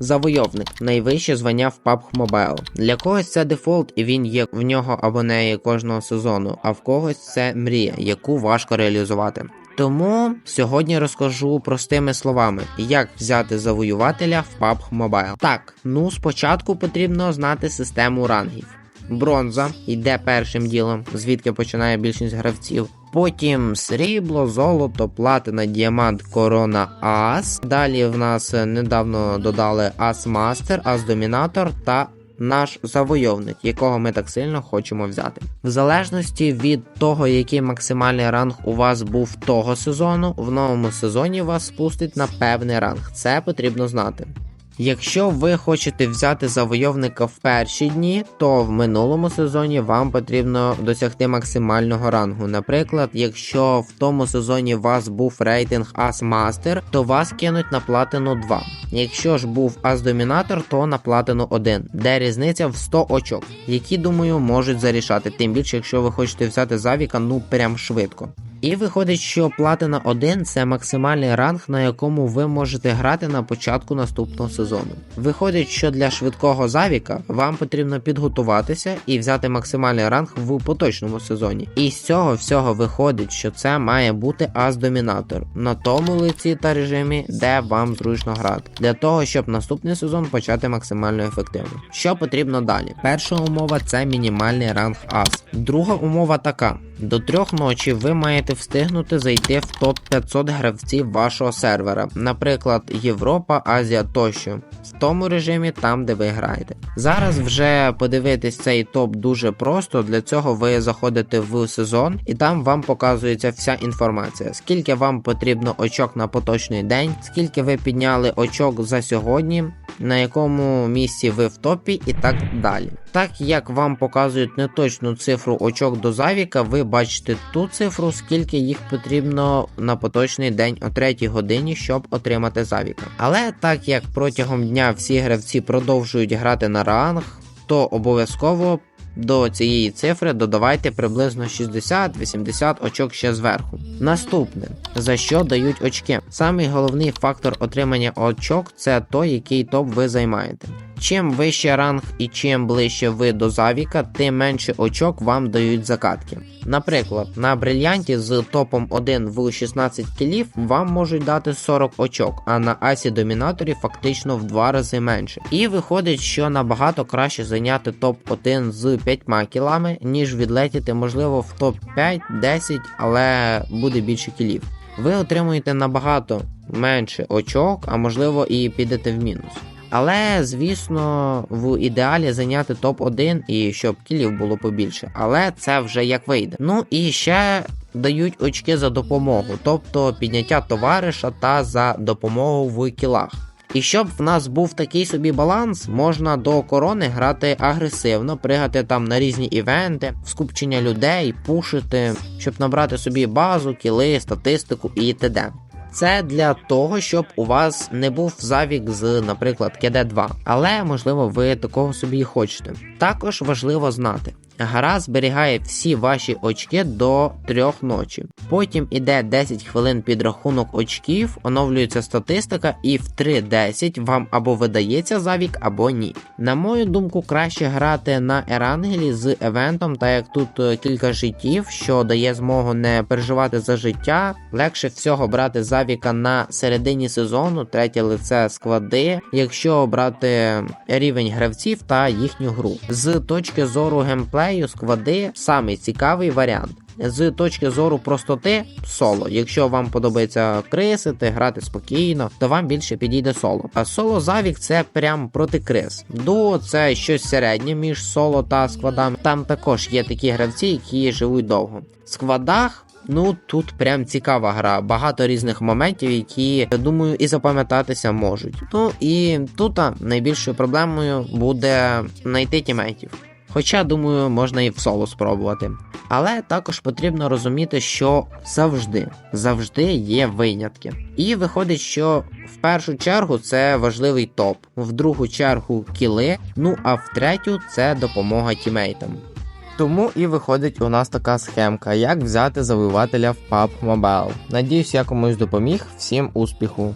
Завойовник найвище звання в PUBG Mobile. Для когось це дефолт, і він є в нього або неї кожного сезону, а в когось це мрія, яку важко реалізувати. Тому сьогодні розкажу простими словами, як взяти завоювателя в PUBG Mobile. Так, ну спочатку потрібно знати систему рангів. Бронза йде першим ділом, звідки починає більшість гравців. Потім срібло, золото, платина, діамант, корона, ас. Далі в нас недавно додали ас мастер, ас домінатор та наш завойовник, якого ми так сильно хочемо взяти. В залежності від того, який максимальний ранг у вас був того сезону, в новому сезоні вас спустить на певний ранг. Це потрібно знати. Якщо ви хочете взяти завойовника в перші дні, то в минулому сезоні вам потрібно досягти максимального рангу. Наприклад, якщо в тому сезоні у вас був рейтинг As Master, то вас кинуть на платину 2. Якщо ж був As Домінатор, то на платину 1, де різниця в 100 очок, які, думаю, можуть зарішати. Тим більше, якщо ви хочете взяти завіка, ну прям швидко. І виходить, що платина 1 це максимальний ранг, на якому ви можете грати на початку наступного сезону. Виходить, що для швидкого завіка вам потрібно підготуватися і взяти максимальний ранг в поточному сезоні. І з цього всього виходить, що це має бути ас-домінатор на тому лиці та режимі, де вам зручно грати, для того, щоб наступний сезон почати максимально ефективно. Що потрібно далі? Перша умова це мінімальний ранг ас. Друга умова така: до трьох ночі ви маєте встигнути зайти в топ 500 гравців вашого сервера, наприклад, Європа, Азія тощо, в тому режимі, там де ви граєте. Зараз вже подивитись цей топ дуже просто. Для цього ви заходите в сезон, і там вам показується вся інформація, скільки вам потрібно очок на поточний день, скільки ви підняли очок за сьогодні, на якому місці ви в топі, і так далі. Так як вам показують неточну цифру очок до завіка, ви бачите ту цифру, скільки їх потрібно на поточний день о 3 годині, щоб отримати завіка. Але так як протягом дня всі гравці продовжують грати на ранг, то обов'язково до цієї цифри додавайте приблизно 60-80 очок ще зверху. Наступне, за що дають очки? Самий головний фактор отримання очок це той, який топ ви займаєте. Чим вище ранг і чим ближче ви до завіка, тим менше очок вам дають закатки. Наприклад, на брильянті з топом 1 в 16 кілів вам можуть дати 40 очок, а на асі домінаторі фактично в 2 рази менше. І виходить, що набагато краще зайняти топ-1 з 5 кілами, ніж відлетіти, можливо, в топ-5-10, але буде більше кілів. Ви отримуєте набагато менше очок, а можливо і підете в мінус. Але, звісно, в ідеалі зайняти топ-1 і щоб кілів було побільше. Але це вже як вийде. Ну і ще дають очки за допомогу, тобто підняття товариша та за допомогу в кілах. І щоб в нас був такий собі баланс, можна до корони грати агресивно, пригати там на різні івенти, скупчення людей, пушити, щоб набрати собі базу, кіли, статистику і т.д. Це для того, щоб у вас не був завік з, наприклад, КД2. Але можливо ви такого собі і хочете. Також важливо знати. Гра зберігає всі ваші очки до трьох ночі. Потім іде 10 хвилин підрахунок очків, оновлюється статистика, і в 3.10 вам або видається завік, або ні. На мою думку, краще грати на Ерангелі з евентом, так як тут е, кілька життів, що дає змогу не переживати за життя. Легше всього брати завіка на середині сезону, третє лице склади, якщо брати рівень гравців та їхню гру. З точки зору геймплею, геймплею склади самий цікавий варіант. З точки зору простоти соло. Якщо вам подобається крисити, грати спокійно, то вам більше підійде соло. А соло завік це прям проти крис. Дуо це щось середнє між соло та складами. Там також є такі гравці, які живуть довго. В складах. Ну тут прям цікава гра, багато різних моментів, які я думаю і запам'ятатися можуть. Ну і тут найбільшою проблемою буде знайти тімейтів. Хоча, думаю, можна і в соло спробувати. Але також потрібно розуміти, що завжди завжди є винятки. І виходить, що в першу чергу це важливий топ, в другу чергу кіли, ну а в третю це допомога тімейтам. Тому і виходить у нас така схемка, як взяти завоювателя в PUBG Mobile. Надіюсь, я комусь допоміг. Всім успіху!